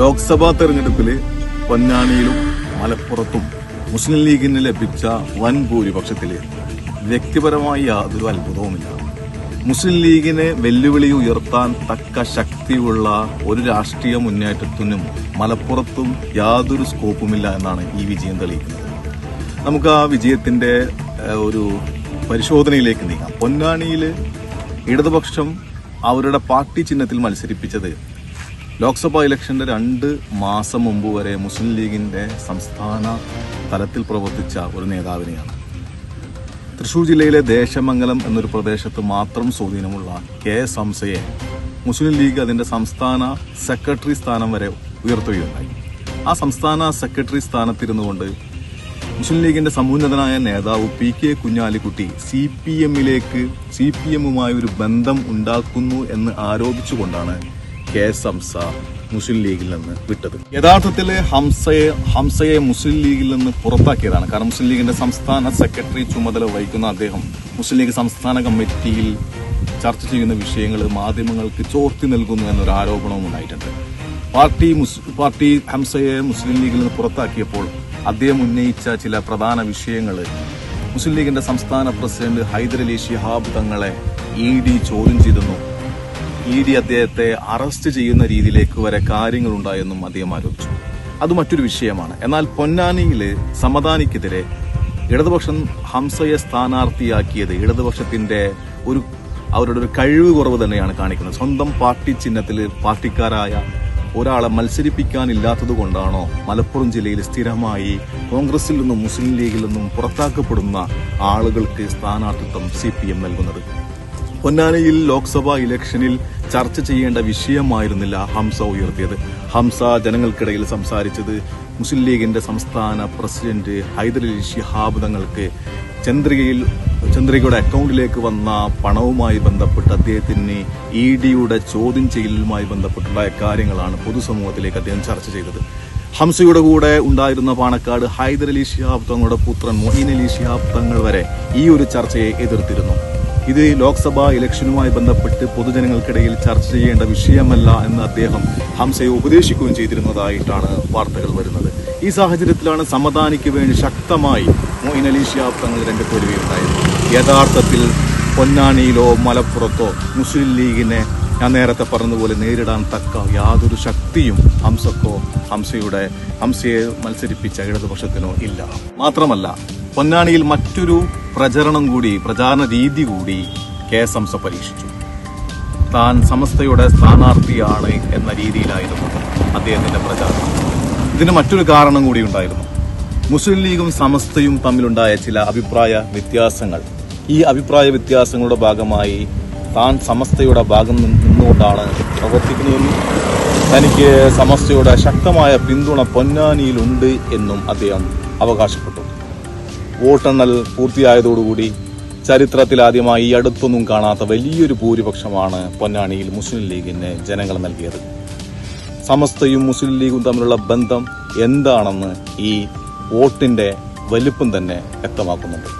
ലോക്സഭാ തെരഞ്ഞെടുപ്പിൽ പൊന്നാനിയിലും മലപ്പുറത്തും മുസ്ലിം ലീഗിന് ലഭിച്ച വൻ ഭൂരിപക്ഷത്തിൽ വ്യക്തിപരമായി യാതൊരു അത്ഭുതവുമില്ല. മുസ്ലിം ലീഗിനെ വെല്ലുവിളി ഉയർത്താൻ തക്ക ശക്തിയുള്ള ഒരു രാഷ്ട്രീയ മുന്നേറ്റത്തിനും മലപ്പുറത്തും യാതൊരു സ്കോപ്പുമില്ല എന്നാണ് ഈ വിജയം തെളിയിക്കുന്നത്. നമുക്ക് ആ വിജയത്തിന്റെ ഒരു പരിശോധനയിലേക്ക് നീങ്ങാം. പൊന്നാനിയിൽ ഇടതുപക്ഷം അവരുടെ പാർട്ടി ചിഹ്നത്തിൽ മത്സരിപ്പിച്ചത് ലോക്സഭാ ഇലക്ഷന്റെ രണ്ട് മാസം മുമ്പ് വരെ മുസ്ലിം ലീഗിന്റെ സംസ്ഥാന തലത്തിൽ പ്രവർത്തിച്ച ഒരു നേതാവിനെയാണ്. തൃശൂർ ജില്ലയിലെ ദേശമംഗലം എന്നൊരു പ്രദേശത്ത് മാത്രം സ്വാധീനമുള്ള കെ എസ് ഹംസയെ മുസ്ലിം ലീഗ് അതിന്റെ സംസ്ഥാന സെക്രട്ടറി സ്ഥാനം വരെ ഉയർത്തുകയുണ്ടായി. ആ സംസ്ഥാന സെക്രട്ടറി സ്ഥാനത്തിരുന്നു കൊണ്ട് മുസ്ലിം ലീഗിന്റെ സമുന്നതനായ നേതാവ് P K Kunhalikutty C P എമ്മിലേക്ക് C P എമ്മുമായി ഒരു ബന്ധം ഉണ്ടാക്കുന്നു എന്ന് ആരോപിച്ചുകൊണ്ടാണ് കെ എസ് ഹംസ മുസ്ലിം ലീഗിൽ നിന്ന് വിട്ടത്. യഥാർത്ഥത്തിൽ ഹംസയെ ഹംസയെ മുസ്ലിം ലീഗിൽ നിന്ന് പുറത്താക്കിയതാണ്. കാരണം മുസ്ലിം ലീഗിന്റെ സംസ്ഥാന സെക്രട്ടറി ചുമതല വഹിക്കുന്ന അദ്ദേഹം മുസ്ലിം ലീഗ് സംസ്ഥാന കമ്മിറ്റിയിൽ ചർച്ച ചെയ്യുന്ന വിഷയങ്ങൾ മാധ്യമങ്ങൾക്ക് ചോർത്തി നൽകുന്നു എന്നൊരു ആരോപണവും ഉണ്ടായിട്ടുണ്ട്. പാർട്ടി പാർട്ടി ഹംസയെ മുസ്ലിം ലീഗിൽ നിന്ന് പുറത്താക്കിയപ്പോൾ അദ്ദേഹം ഉന്നയിച്ച ചില പ്രധാന വിഷയങ്ങൾ മുസ്ലിം ലീഗിന്റെ സംസ്ഥാന പ്രസിഡന്റ് ഹൈദരലി ശിഹാബ് തങ്ങളെ ഇ ഡി ചോദ്യം ചെയ്തെന്നും ഇ ഡി അദ്ദേഹത്തെ അറസ്റ്റ് ചെയ്യുന്ന രീതിയിലേക്ക് വരെ കാര്യങ്ങൾ ഉണ്ടായെന്നും അദ്ദേഹം ആരോപിച്ചു. അത് മറ്റൊരു വിഷയമാണ്. എന്നാൽ പൊന്നാനിയിൽ സമദാനിക്കെതിരെ ഇടതുപക്ഷം ഹംസയെ സ്ഥാനാർത്ഥിയാക്കിയത് ഇടതുപക്ഷത്തിന്റെ ഒരു അവരുടെ ഒരു കഴിവ് കുറവ് തന്നെയാണ് കാണിക്കുന്നത്. സ്വന്തം പാർട്ടി ചിഹ്നത്തിൽ പാർട്ടിക്കാരായ ഒരാളെ മത്സരിപ്പിക്കാനില്ലാത്തത് കൊണ്ടാണോ മലപ്പുറം ജില്ലയിൽ സ്ഥിരമായി കോൺഗ്രസിൽ നിന്നും മുസ്ലിം ലീഗിൽ നിന്നും പുറത്താക്കപ്പെടുന്ന ആളുകൾക്ക് സ്ഥാനാർത്ഥിത്വം സി പി എം നൽകുന്നത്? പൊന്നാനിയിൽ ലോക്സഭാ ഇലക്ഷനിൽ ചർച്ച ചെയ്യേണ്ട വിഷയമായിരുന്നില്ല ഹംസ ഉയർത്തിയത്. ഹംസ ജനങ്ങൾക്കിടയിൽ സംസാരിച്ചത് മുസ്ലിം ലീഗിന്റെ സംസ്ഥാന പ്രസിഡന്റ് ഹൈദരലി ശിഹാബ് തങ്ങൾക്ക് ചന്ദ്രികയിൽ ചന്ദ്രികയുടെ അക്കൗണ്ടിലേക്ക് വന്ന പണവുമായി ബന്ധപ്പെട്ട് അദ്ദേഹത്തിന് ഇ ഡിയുടെ ചോദ്യം ചെയ്യലുമായി ബന്ധപ്പെട്ടുണ്ടായ കാര്യങ്ങളാണ് പൊതുസമൂഹത്തിലേക്ക് അദ്ദേഹം ചർച്ച ചെയ്തത്. ഹംസയുടെ കൂടെ ഉണ്ടായിരുന്ന പാണക്കാട് ഹൈദരലി ശിഹാബ് തങ്ങളുടെ പുത്രൻ മൊഹീൻ അലി ശിഹാബ് തങ്ങൾ വരെ ഈ ഒരു ചർച്ചയെ എതിർത്തിരുന്നു. ഇത് ലോക്സഭാ ഇലക്ഷനുമായി ബന്ധപ്പെട്ട് പൊതുജനങ്ങൾക്കിടയിൽ ചർച്ച ചെയ്യേണ്ട വിഷയമല്ല എന്ന് അദ്ദേഹം ഹംസയെ ഉപദേശിക്കുകയും ചെയ്തിരുന്നതായിട്ടാണ് വാർത്തകൾ വരുന്നത്. ഈ സാഹചര്യത്തിലാണ് സമദാനിക്ക് വേണ്ടി ശക്തമായി മൊയിൻ അലി ഷിയാബ് തങ്ങൾ രംഗത്ത് വരികയുണ്ടായത് യഥാർത്ഥത്തിൽ പൊന്നാനിയിലോ മലപ്പുറത്തോ മുസ്ലിം ലീഗിനെ ഞാൻ നേരത്തെ പറഞ്ഞതുപോലെ നേരിടാൻ തക്ക യാതൊരു ശക്തിയും ഹംസക്കോ ഹംസയുടെ ഹംസയെ മത്സരിപ്പിച്ച ഇടതുപക്ഷത്തിനോ ഇല്ല. മാത്രമല്ല പൊന്നാനിയിൽ മറ്റൊരു പ്രചരണം കൂടി പ്രചാരണ രീതി കൂടി കെ എസ് പരീക്ഷിച്ചു താൻ സമസ്തയുടെ സ്ഥാനാർത്ഥിയാണ് എന്ന രീതിയിലായിരുന്നു അദ്ദേഹത്തിന്റെ പ്രചാരണം. ഇതിന് മറ്റൊരു കാരണം കൂടി ഉണ്ടായിരുന്നു. മുസ്ലിം ലീഗും സമസ്തയും തമ്മിലുണ്ടായ ചില അഭിപ്രായ വ്യത്യാസങ്ങൾ. ഈ അഭിപ്രായ വ്യത്യാസങ്ങളുടെ ഭാഗമായി താൻ സമസ്തയുടെ ഭാഗം നിന്ന് നിന്നുകൊണ്ടാണ് പ്രവർത്തിക്കുന്നതെന്നും തനിക്ക് സമസ്തയുടെ ശക്തമായ പിന്തുണ പൊന്നാനിയിലുണ്ട് എന്നും അദ്ദേഹം അവകാശപ്പെട്ടു. വോട്ടെണ്ണൽ പൂർത്തിയായതോടുകൂടി ചരിത്രത്തിൽ ആദ്യമായി ഈ അടുത്തൊന്നും കാണാത്ത വലിയൊരു ഭൂരിപക്ഷമാണ് പൊന്നാനിയിൽ മുസ്ലിം ലീഗിന് ജനങ്ങൾ നൽകിയത്. സമസ്തയും മുസ്ലിം ലീഗും തമ്മിലുള്ള ബന്ധം എന്താണെന്ന് ഈ വോട്ടിന്റെ വലിപ്പം തന്നെ വ്യക്തമാക്കുന്നുണ്ട്.